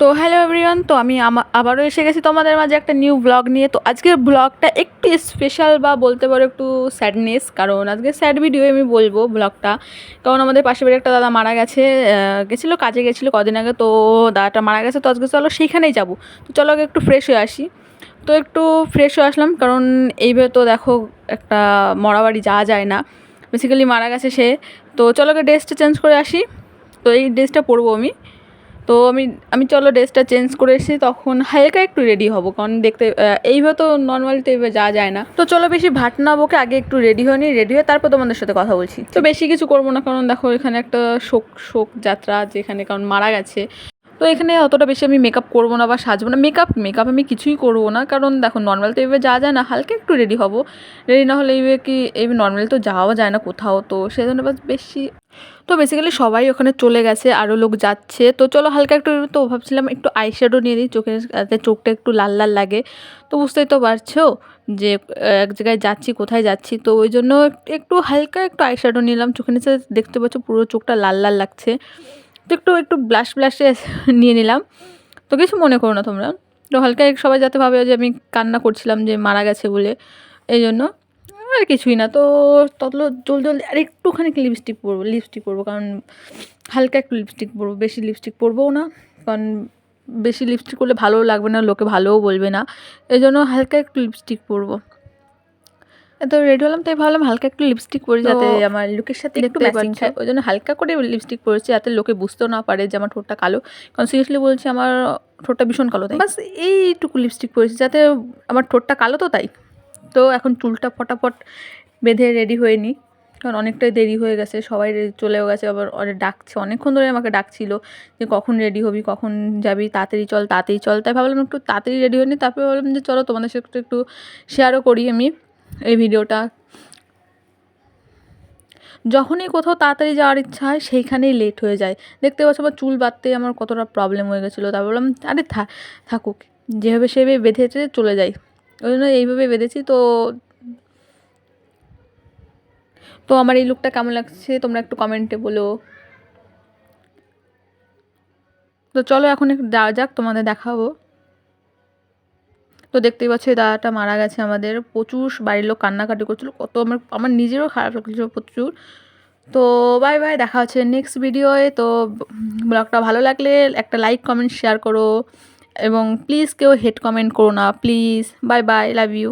তো hello everyone তো আমি আবারও এসে গেছি তোমাদের মাঝে একটা নিউ ব্লগ নিয়ে। তো আজকের ব্লগটা একটু স্পেশাল বা বলতে পারো একটু স্যাডনেস কারণ আজকে স্যাড ভিডিও আমি বলব ব্লগটা কারণ আমাদের পাশে বাড়ি একটা দাদা মারা গেছে গেছিল কাজে গেছিল কদিন আগে, তো দাদাটা মারা গেছে, তো আজকে চলো সেইখানেই যাব। তো চলো আগে একটু ফ্রেশ হয়ে আসি। তো একটু ফ্রেশ হয়ে আসলাম, কারণ এইভাবে তো দেখো একটা মরা বাড়ি যাওয়া যায় না। বেসিক্যালি মারা গেছে সে। তো চলো আগে ড্রেসটা চেঞ্জ করে আসি। তো এই ড্রেসটা পরবো আমি। তো আমি আমি চলো ড্রেসটা চেঞ্জ করে এসেছি তখন হালকা একটু রেডি হব, কারণ দেখতে এইভাবে তো নর্মালি তো এইভাবে যাওয়া যায় না। তো চলো বেশি ভাট না বকে আগে একটু রেডি হয়ে নিই রেডি হয়ে তারপর তোমাদের সাথে কথা বলছি। তো বেশি কিছু করব না, কারণ দেখো এখানে একটা শোক শোক যাত্রা যেখানে কারণ মারা গেছে। তো এখানে অতটা বেশি আমি মেকআপ করব না বা সাজবো না। মেকআপ মেকআপ আমি কিছুই করব না, কারণ দেখো নর্মাল তো এইভাবে যাওয়া যায় না, হালকা একটু রেডি হব। রেডি না হলে এইভাবে কি এই নর্মাল তো যাওয়া যায় না কোথাও, তো সেই জন্য বেশি। তো বেসিক্যালি সবাই ওখানে চলে গেছে আরও লোক যাচ্ছে। তো চলো হালকা একটু, তো ভাবছিলাম একটু আইশ্যাডো নিয়ে দিই চোখের যাতে চোখটা একটু লাল লাল লাগে। তো বুঝতেই তো পারছ যে এক জায়গায় যাচ্ছি, কোথায় যাচ্ছি। তো ওই জন্য একটু হালকা একটু আইশ্যাডো নিলাম, চোখের নিচে দেখতে পাচ্ছ পুরো চোখটা লাল লাল লাগছে। তো একটু একটু ব্লাশ ব্লাশে নিয়ে নিলাম। তো কিছু মনে করো না তোমরা। তো হালকা সবাই যাতে ভাবে যে আমি কান্না করছিলাম যে মারা গেছে বলে, এই জন্য। আর কিছুই না। তো ততলো জলদি জলদি আর একটুখানি লিপস্টিক পরবো লিপস্টিক পরবো। কারণ হালকা একটু লিপস্টিক পরবো। বেশি লিপস্টিক পরবও না। কারণ বেশি লিপস্টিক করলে ভালোও লাগবে না, লোকে ভালোও বলবে না। এই জন্য হালকা একটু লিপস্টিক পরবো। তো রেডি হলাম তাই ভাবলাম হালকা একটু লিপস্টিক পরি যাতে আমার লুকের সাথে একটু ম্যাচিং। খায় ওই জন্য হালকা করে লিপস্টিক পরেছি যাতে লোকে বুঝতেও না পারে যে আমার ঠোঁটটা কালো। কারণ সিরিয়াসলি বলছি আমার ঠোঁটটা ভীষণ কালো তাই। বাস এইটুকু লিপস্টিক পরেছি যাতে আমার ঠোঁটটা কালো তো তাই। তো এখন চুলটা ফটাফট বেঁধে রেডি হয়ে নিই কারণ অনেকটাই দেরি হয়ে গেছে সবাই চলেও গেছে আবার অনেক ডাকছে অনেকক্ষণ ধরে আমাকে ডাকছিল যে কখন রেডি হবি কখন যাবি তাড়াতাড়ি চল তাড়াতাড়ি চল। তাই ভাবলাম একটু তাড়াতাড়ি রেডি হয়ে নিই তারপরে ভাবলাম যে চলো তোমাদের সাথে একটু শেয়ারও করি আমি। এই ভিডিওটা। যখনই কোথাও তাড়াতাড়ি যাওয়ার ইচ্ছা হয়, সেইখানেই লেট হয়ে যায়। দেখতে পাচ্ছ আমার চুল বাঁধতে আমার কতটা প্রবলেম হয়ে গেছিল। তারপর বললাম, আরে থা, থাকুক। যেভাবে সেভাবে বেঁধেছে চলে যাই। ওই জন্য এইভাবে বেঁধেছি। তো তো আমার এই লুকটা কেমন লাগছে তোমরা একটু কমেন্টে বলো। তো চলো এখন যাওয়া যাক, তোমাদের দেখাবো। তো দেখতেই পাচ্ছি দাদাটা মারা গেছে আমাদের। প্রচুর বাড়ির লোক কান্নাকাটি করছিল। কত আমার আমার নিজেরও খারাপ লাগছিল প্রচুর। তো বাই বাই দেখা হচ্ছে নেক্সট ভিডিওয়ে তো ব্লগটা ভালো লাগলে একটা লাইক কমেন্ট শেয়ার করো। এবং প্লিজ কেউ হেড কমেন্ট করো না। Please bye bye love you